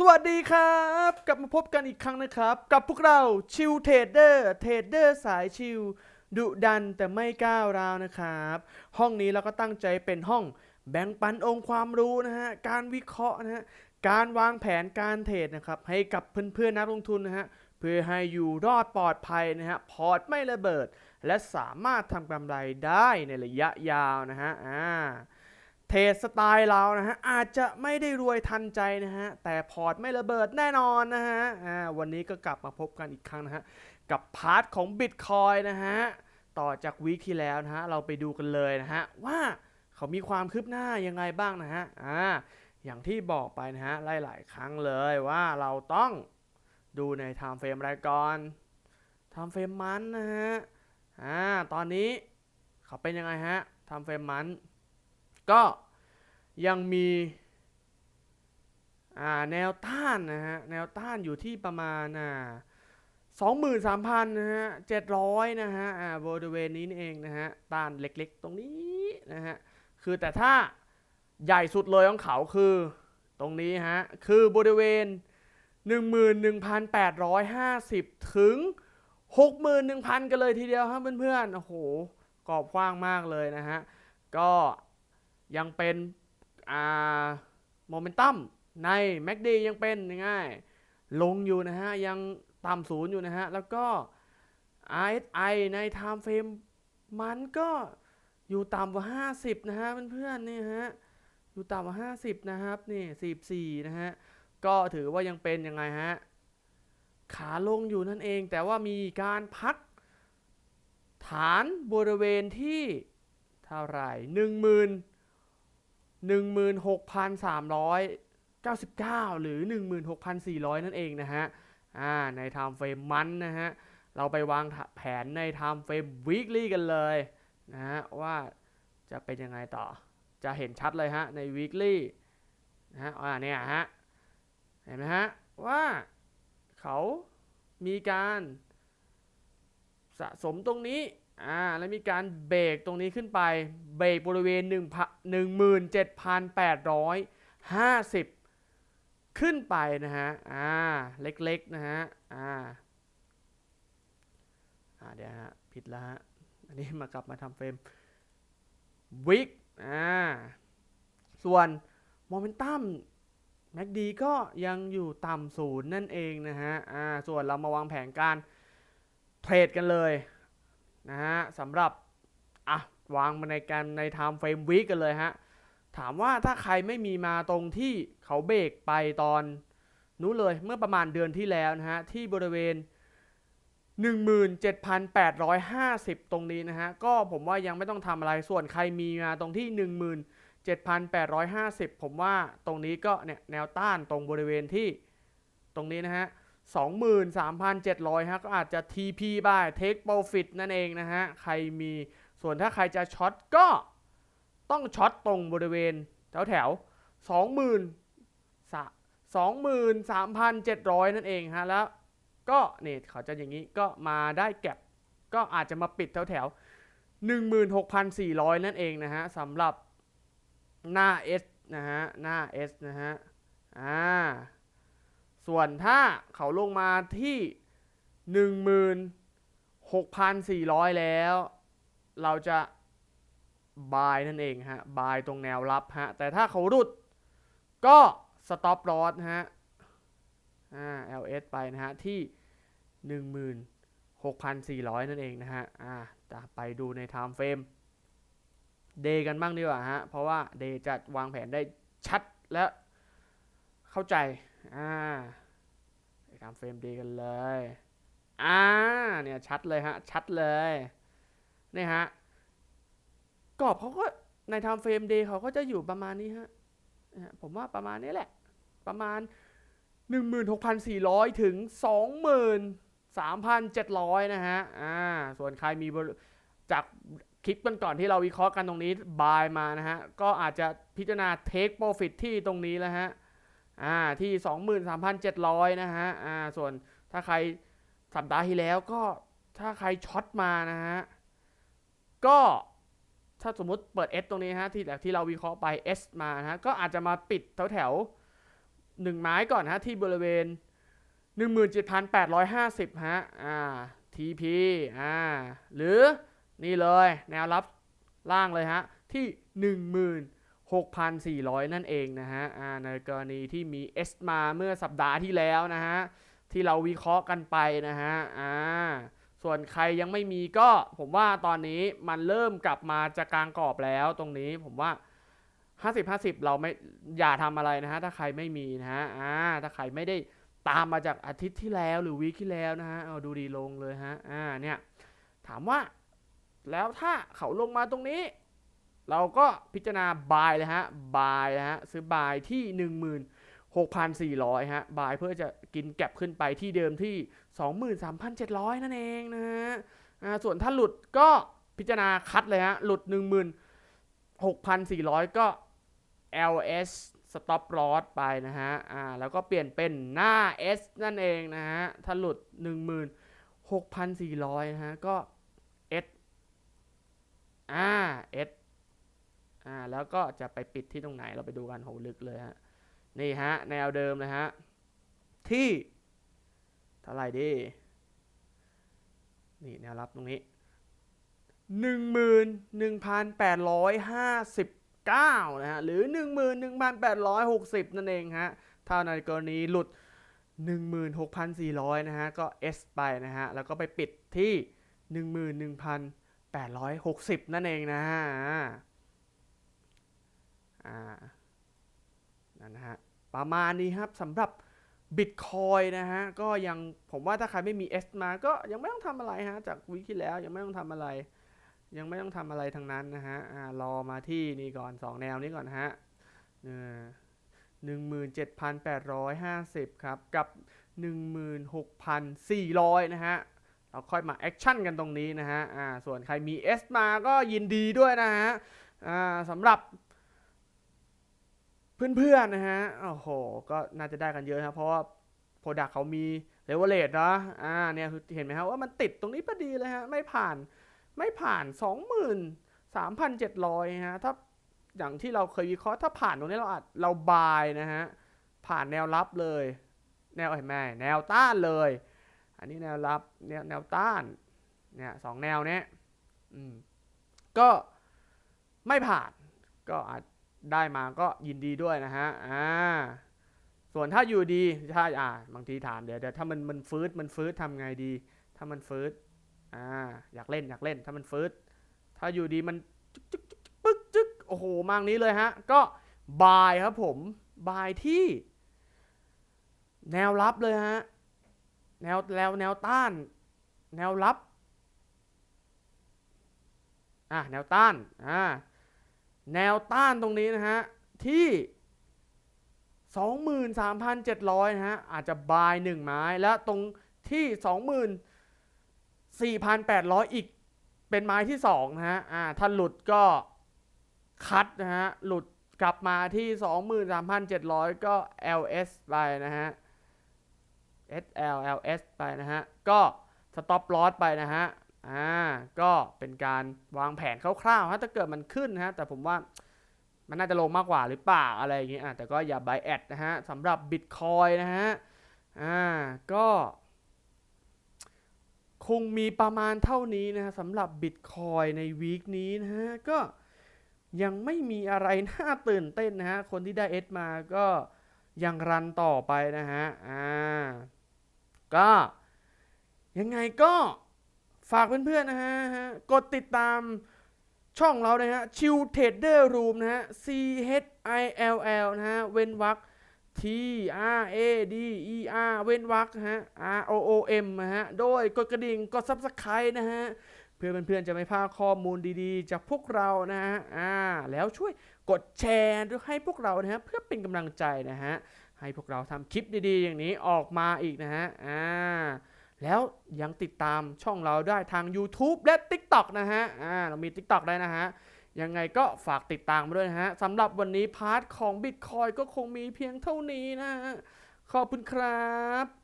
สวัสดีครับ กลับมาพบกันอีกครั้งนะครับ กับพวกเราชิวเทรดเดอร์เทรดเดอร์สายชิวดุดันแต่ไม่ก้าวร้าวนะครับ ห้องนี้เราก็ตั้งใจเป็นห้องแบ่งปันองค์ความรู้นะฮะการวิเคราะห์นะฮะการวางแผนการเทรดนะครับให้กับเพื่อนๆนักลงทุนนะฮะเพื่อให้อยู่รอดปลอดภัยนะฮะพอร์ตไม่ระเบิด และสามารถทำกำไรได้ในระยะยาวนะฮะอ่า เทรดสไตล์เรานะฮะอาจจะไม่ได้รวยทันใจนะฮะแต่พอร์ตไม่ระเบิดแน่นอนนะฮะอ่าวันนี้ก็กลับมาพบกันอีกครั้งนะฮะกับพาร์ทของ Bitcoin นะฮะต่อจากวีคที่แล้วนะฮะเราไปดูกันเลยนะฮะว่าเขามีความคืบหน้ายังไงบ้างนะฮะอ่าอย่างที่บอกไปนะฮะหลายๆครั้งเลยว่าเราต้องดูใน Time Frame รายก่อน Time Frame มันนะฮะอ่าตอนนี้เขาเป็นยังไงฮะ Time Frame มัน ก็ยังมีแนวต้านนะฮะแนวต้านอยู่ที่ประมาณอ่าสองหมื่นสามพันนะฮะเจ็ดร้อยนะฮะอ่าบริเวณนี้นี่เองนะฮะต้านเล็กๆ ตรงนี้นะฮะคือแต่ถ้าใหญ่สุดเลยของเขาคือตรงนี้ฮะคือบริเวณ 11,850 ถึง 61,000 กันเลยทีเดียวครับเพื่อนๆโอ้โหกรอบกว้างมากเลยนะฮะก็ ยังเป็นอ่าโมเมนตัมใน MACD ยังเป็นง่ายลงอยู่นะฮะ ยังต่ำศูนย์อยู่นะฮะ แล้วก็ RSI ใน Time Frame มันก็อยู่ต่ำกว่า 50 นะฮะเพื่อนๆนี่ฮะ อยู่ต่ำกว่า 50 นะครับนี่44 นะฮะ ก็ถือว่ายังเป็นยังไงฮะ ขาลงอยู่นั่นเองแต่ว่ามีการพักฐานบริเวณที่เท่าไหร่ หนึ่งหมื่นหกพันสามร้อยเก้าสิบเก้าหรือหนึ่งหมื่นหกพันสี่ร้อยนั่นเองนะฮะอ่าใน time frame มันนะฮะ เราไปวางแผนใน time frame weekly กันเลยนะฮะ ว่าจะเป็นยังไงต่อ จะเห็นชัดเลยฮะ ใน weekly นะฮะ อ่าเนี่ยฮะ เห็นไหมฮะ ว่าเขามีการสะสมตรงนี้ อ่า แล้วมีการเบรกตรงนี้ขึ้นไป เบรกบริเวณ1 17,850 ขึ้นไปนะฮะ อ่า เล็กๆ นะฮะ อ่า อ่า เดี๋ยวฮะ ผิดแล้วฮะ อันนี้มากลับมาทำเฟรมวิกอ่า ส่วนโมเมนตัม MACD ก็ยังอยู่ต่ำศูนย์นั่นเองนะฮะ อ่า ส่วนเรามาวางแผนการเทรดกันเลยนะฮะสำหรับ อะ วางมาในการใน time frame week กันเลยฮะ ถามว่าถ้าใครไม่มีมาตรงที่เขาเบรกไปตอนนู้นเลยเมื่อประมาณเดือนที่แล้วนะฮะ ที่บริเวณ 17,850 ตรงนี้นะฮะ ก็ผมว่ายังไม่ต้องทำอะไรส่วนใครมีมาตรงที่ 17,850 ผมว่าตรงนี้ก็เนี่ยแนวต้านตรงบริเวณที่ตรงนี้นะฮะ23,700ฮะก็อาจจะ TP บ้าง Take Profit นั่นเองนะฮะ ใครมี ส่วนถ้าใครจะช็อตก็ต้องช็อตตรงบริเวณแถวแถว20,000 23,700นั่นเองฮะแล้วก็เนี่ยเขาจะอย่างนี้ก็มาได้แก็บก็อาจจะมาปิดแถวแถว16,400 นั่นเองนะฮะสำหรับหน้า S นะฮะหน้า S นะฮะอ่าส่วนถ้าเขาลงมาที่ 16,400 แล้ว เราจะบายนั่นเองฮะบายตรงแนวรับฮะแต่ถ้าเขารุดก็สต็อปลอสฮะอ่า LS ไปนะฮะที่ 16,400 นั่นเองนะฮะอ่าจะไปดูใน time frame day กันบ้างดีกว่าฮะเพราะว่า day จะวางแผนได้ชัดและเข้าใจอ่าไปทำเฟรมดีกันเลย อ่า เนี่ยชัดเลยฮะ ชัดเลย นี่ฮะ กรอบเขาก็ในทำเฟรมเดย์เขาก็จะอยู่ประมาณนี้ฮะผมว่าประมาณนี้แหละ ประมาณ 16,400 ถึง 23,700 นะฮะอ่าส่วนใครมีจากคลิปกันก่อนที่เราวิเคราะห์กันตรงนี้บายมานะฮะ ก็อาจจะพิจารณา take profit ที่ตรงนี้แล้วฮะอ่าที่ 23,700 นะฮะอ่าส่วนถ้าใครสัปดาห์ที่แล้วก็ถ้าใครช็อตมานะฮะ ก็ ถ้าสมมุติเปิด S ตรงนี้ฮะที่แบบที่เราวิเคราะห์ไป S มานะฮะก็อาจจะมาปิดแถวแถว1ไม้ก่อนฮะที่บริเวณ 17,850ฮะอ่า TP อ่าหรือนี่เลยแนวรับล่างเลยฮะที่ 16,400 นั่นเองนะฮะอ่าในกรณีที่มี S มาเมื่อสัปดาห์ที่แล้วนะฮะที่เราวิเคราะห์กันไปนะฮะอ่า ส่วนใครยังไม่มีก็ผมว่าตอนนี้มันเริ่มกลับมาจะกลางกรอบแล้วตรงนี้ผมว่า 50 50 เราไม่อย่าทำอะไรนะฮะถ้าใครไม่มีนะฮะอ่าถ้าใครไม่ได้ตามมาจากอาทิตย์ที่แล้วหรือวีคที่แล้วนะฮะเอาดูดีลงเลยฮะอ่าเนี่ยถามว่าแล้วถ้าเขาลงมาตรงนี้ เราก็พิจารณาบายเลยฮะบายนะฮะซื้อบายที่ 16,400ฮะบายเพื่อจะกินแก็บขึ้นไปที่เดิมที่ 23,700 นั่นเองนะฮะส่วนถ้าหลุดก็พิจารณาคัดเลยฮะ หลุด 16,400 ก็ LS stop loss ไปนะฮะ อ่า แล้วก็เปลี่ยนเป็นหน้า S นั่นเองนะฮะ ถ้าหลุด 16,400 นะฮะ ก็ S อ่า S อ่า แล้วก็จะไปปิดที่ตรงไหนเราไปดูกันโหลึกเลยฮะ นี่ฮะ แนวเดิมเลยฮะ ที่ ท่าไหร่ดี นี่แนวรับตรงนี้หนึ่งหมื่นหนึ่งพันแปดร้อยห้าสิบเก้านะฮะ หรือหนึ่งหมื่นหนึ่งพันแปดร้อยหกสิบนั่นเองฮะ ถ้าในกรณีหลุดหนึ่งหมื่นหกพันสี่ร้อยนะฮะ ก็ S ไปนะฮะ แล้วก็ไปปิดที่หนึ่งหมื่นหนึ่งพันแปดร้อยหกสิบนั่นเองนะฮะ อ่า นั่นนะฮะ ประมาณนี้ครับสำหรับ บิตคอยนะฮะ ก็ยังผมว่าถ้าใครไม่มี S มาก็ยังไม่ต้องทำอะไรฮะ จากวิกที่แล้วยังไม่ต้องทำอะไร ยังไม่ต้องทำอะไรทั้งนั้นนะฮะอ่ารอมาที่นี่ก่อน 2 แนวนี้ก่อนนะฮะหนึ่งหมื่นเจ็ดพันแปดร้อยห้าสิบครับ กับหนึ่งหมื่นหกพันสี่ร้อยนะฮะ เราค่อยมาแอคชั่นกันตรงนี้นะฮะ อ่า ส่วนใครมี S มาก็ยินดีด้วยนะฮะ อ่าสำหรับ เพื่อนๆนะฮะ โอ้โห ก็น่าจะได้กันเยอะครับเพราะว่าโปรดักเขามีเลเวลเลตนะอ่า เนี่ยคือเห็นไหมครับว่ามันติดตรงนี้พอดีเลยฮะ ไม่ผ่าน ไม่ผ่าน 23,700 ฮะ ถ้าอย่างที่เราเคยวิเคราะห์ถ้าผ่านตรงนี้เราอาจเราบายนะฮะ ผ่านแนวรับเลย แนวเห็นไหมแนวต้านเลย อันนี้แนวรับแนวแนวต้าน เนี่ยสองแนวเนี้ย อืม ก็ไม่ผ่าน ก็อาจ ได้มาก็ยินดีด้วยนะฮะอ่าส่วนถ้าอยู่ดีถ้าอ่าบางทีถามเดี๋ยวเดี๋ยวถ้ามันมันฟื้นมันฟื้นทำไงดี ถ้ามันฟื้นอ่าอยากเล่นอยากเล่น ถ้ามันฟื้นถ้าอยู่ดีมันจึ๊กจึ๊กปึ๊กจึ๊กโอ้โหมางนี้เลยฮะ ก็บายครับผมบายที่ แนวรับเลยฮะแนวแนวแนวต้าน แนวรับอะแนวต้านอ่า แนวต้านตรงนี้นะฮะ ที่ 23,700 นะฮะ อาจจะบายหนึ่งไม้ แล้วตรงที่ 24,800 อีกเป็นไม้ที่ 2 นะฮะ อ่า ถ้าหลุดก็คัดนะฮะ หลุดกลับมาที่ 23,700 ก็ LS ไปนะฮะ SL LS ไปนะฮะ ก็สต็อปลอสไปนะฮะ อ่าก็เป็นการวางแผนคร่าวๆฮะถ้าเกิดมันขึ้นนะฮะแต่ผมว่ามันน่าจะลงมากกว่าหรือเปล่าอะไรอย่างเงี้ยอะแต่ก็อย่า buy at นะฮะสำหรับ Bitcoin นะฮะอ่าก็คงมีประมาณเท่านี้นะฮะสำหรับ Bitcoin ในวีคนี้นะฮะก็ยังไม่มีอะไรน่าตื่นเต้นนะฮะ คนที่ได้ S มาก็ยังรันต่อไปนะฮะ อ่า ก็ยังไงก็ ฝากเพื่อนๆนะฮะ กดติดตามช่องเรานะฮะชิวเทรดเดอร์รูมนะฮะ C H I L L นะฮะ เว้นวรรค T R A D E R เว้นวรรคฮะ R O O M นะฮะ โดยกดกระดิ่ง กด Subscribe นะฮะ เพื่อเพื่อนๆจะไม่พลาดข้อมูลดีๆ จากพวกเรานะฮะ อ่า แล้วช่วยกดแชร์ด้วยให้พวกเรานะฮะ เพื่อเป็นกำลังใจนะฮะ ให้พวกเราทำคลิปดีๆ อย่างนี้ออกมาอีกนะฮะ อ่า แล้วยังติดตามช่องเราได้ทาง YouTube และ TikTok นะฮะ อ่า เรามี TikTok ได้นะฮะ ยังไงก็ฝากติดตามมาด้วยนะฮะสำหรับวันนี้พาร์ทของ Bitcoin ก็คงมีเพียงเท่านี้นะฮะ ขอบคุณครับ